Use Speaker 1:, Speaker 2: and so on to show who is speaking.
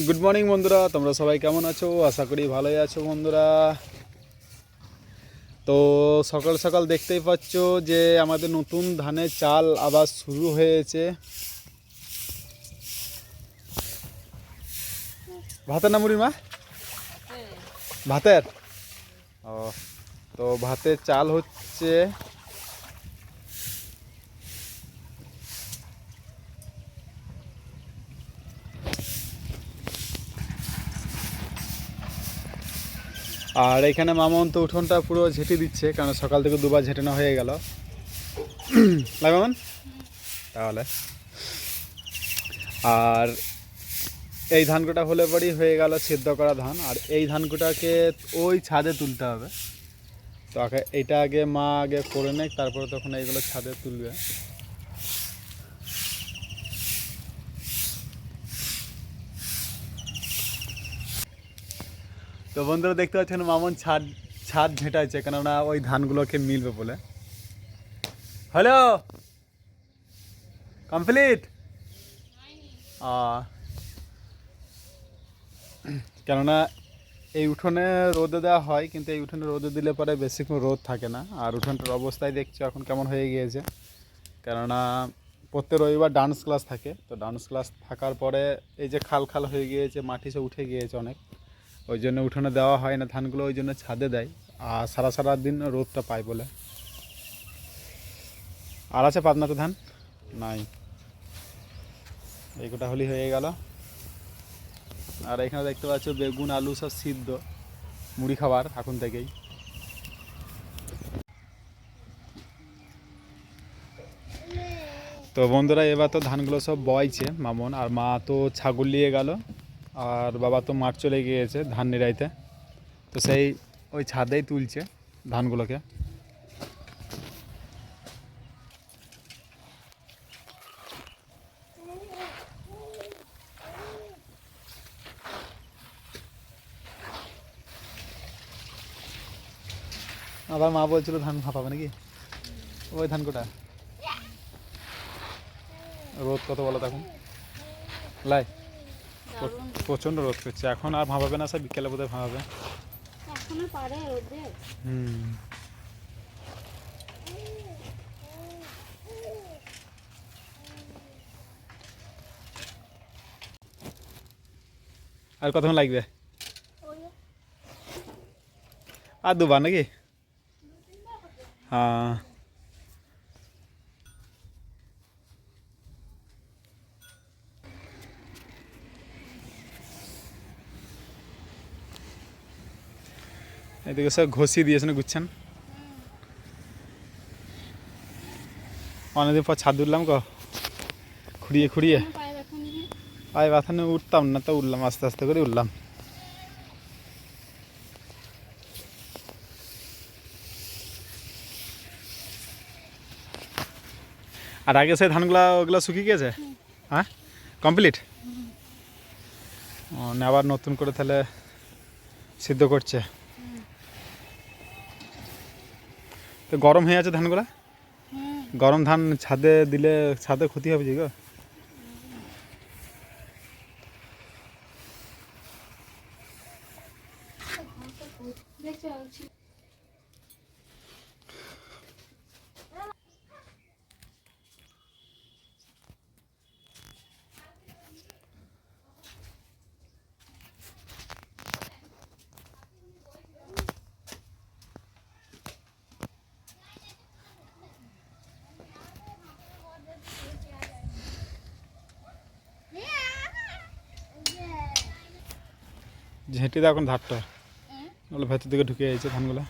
Speaker 1: Good morning বন্ধুরা। তোমরা সবাই কেমন আছো? আশা করি ভালোই আছো বন্ধুরা। তো সকাল সকাল দেখতেই পাচ্ছ যে আমাদের নতুন ধানের চাল আবার শুরু হয়েছে। ভাতের না মুড়ির মা? ভাতের? ও তো ভাতের চাল হচ্ছে আর এখানে তো উঠোনটা পুরো ঝেঁটে দিচ্ছে, কারণ সকাল থেকে দুবার ঝেঁটানো হয়ে গেল। মামন তাহলে। আর এই ধানকোটা হলে পরই হয়ে গেল সেদ্ধ করা ধান, আর এই ধানকোটাকে ওই ছাদে তুলতে হবে। তো আগে এইটা আগে মা আগে করে নেয় তারপরে তখন এইগুলো ছাদে তুলবে। তো বন্ধুরা দেখতে পাচ্ছেন মামন ছাদ ছাদ ঝেঁটাচ্ছে কেননা ওই ধানগুলোকে মিলবে বলে। হ্যালো? কমপ্লিট? কেননা এই উঠোনে রোদে দেওয়া হয়, কিন্তু এই উঠোনে রোদে দিলে পরে বেশিক্ষণ রোদ থাকে না। আর উঠোনটার অবস্থায় দেখছ, এখন কেমন হয়ে গিয়েছে। কেননা প্রত্যেক রবিবার ডান্স ক্লাস থাকে, তো ডান্স ক্লাস থাকার পরে এই যে খাল খাল হয়ে গিয়েছে, মাটি সে উঠে গিয়েছে অনেক। ওই জন্য উঠোনে দেওয়া হয় না, ধানগুলো ওই জন্য ছাদে দেয়। আর সারা সারা দিন রোদটা পায় বলে। আর আছে পাতনাতে ধান? নাই। এই কটা হলি হয়ে গেল। আর এখানে দেখতে পাচ্ছ বেগুন, আলু সব সিদ্ধ। মুড়ি খাবার এখন থেকেই। তো বন্ধুরা, এবার তো ধানগুলো সব বয়ছে মামন। আর মা তো ছাগল নিয়ে গেল। আর বাবা তো মাঠ চলে গিয়েছে ধান নিড়াইতে। তো সেই ওই ছাদেই তুলছে ধানগুলোকে। আবার মা বলছিল ধান ফাঁপাবে নাকি? ওই ধান কোটা। রোদ কত বলো তখন? লাই। প্রচণ্ড রোদ করছে এখন আর ভাবাবে না স্যার? বিকেলে বোধহয় ভাবাবে হুম। আর কতক্ষণ লাগবে? আর দুবার নাকি? হ্যাঁ। এদিকে সব ঘষি দিয়েছে না গুচ্ছেন। অনেকদিন পর ছাদ উঠলাম গো। খুঁড়িয়ে খুঁড়িয়ে।
Speaker 2: পায়ে ব্যথা
Speaker 1: নিয়ে উঠতাম না তো উঠলাম আস্তে আস্তে করে উঠলাম। আর আগে সেই ধানগুলা ওগুলো শুকিয়ে গেছে? হ্যাঁ? কমপ্লিট? আবার নতুন করে তাহলে সিদ্ধ করছে। তো গরম হয়ে আছে ধানগুলা? গরম ধান ছাদে দিলে ছাদে ক্ষতি হবে যে গো?
Speaker 2: দেখতে
Speaker 1: ঝেঁটে দাও এখন ধারটা। ওগুলো ভেতর দিকে ঢুকে যাচ্ছে ধানগুলো।